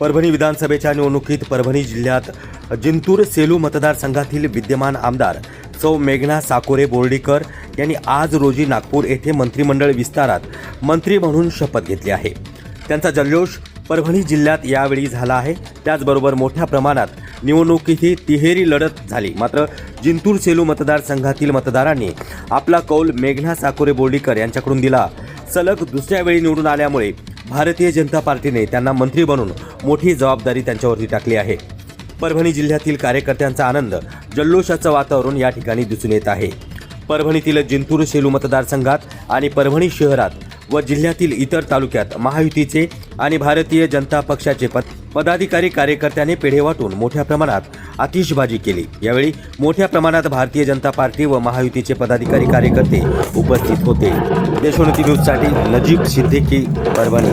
परभणी विधानसभेच्या निवडणुकीत परभणी जिल्ह्यात जिंतूर सेलू मतदारसंघातील विद्यमान आमदार सौ मेघना साकोरे बोर्डीकर यांनी आज रोजी नागपूर येथे मंत्रिमंडळ विस्तारात मंत्री म्हणून शपथ घेतली आहे. त्यांचा जल्लोष परभणी जिल्ह्यात यावेळी झाला आहे. त्याचबरोबर मोठ्या प्रमाणात निवडणुकीतही तिहेरी लढत झाली. मात्र जिंतूर सेलू मतदारसंघातील मतदारांनी आपला कौल मेघना साकोरे बोर्डीकर यांच्याकडून दिला. सलग दुसऱ्या वेळी निवडून आल्यामुळे भारतीय जनता पार्टीने त्यांना मंत्री बनून मोठी जबाबदारी त्यांच्यावरती टाकली आहे. परभणी जिल्ह्यातील कार्यकर्त्यांचा आनंद जल्लोषाचं वातावरण या ठिकाणी दिसून येत आहे. परभणीतील जिंतूर सेलू मतदारसंघात आणि परभणी शहरात व जिल्ह्यातील इतर तालुक्यात महायुतीचे आणि भारतीय जनता पक्षाचे पद पदाधिकारी कार्यकर्त्यांनी पेढे वाटून मोठ्या प्रमाणात आतिषबाजी केली. यावेळी मोठ्या प्रमाणात भारतीय जनता पार्टी व महायुतीचे पदाधिकारी कार्यकर्ते उपस्थित होते. देशोन्नती न्यूजसाठी नजीब सिद्दीकी परभणी.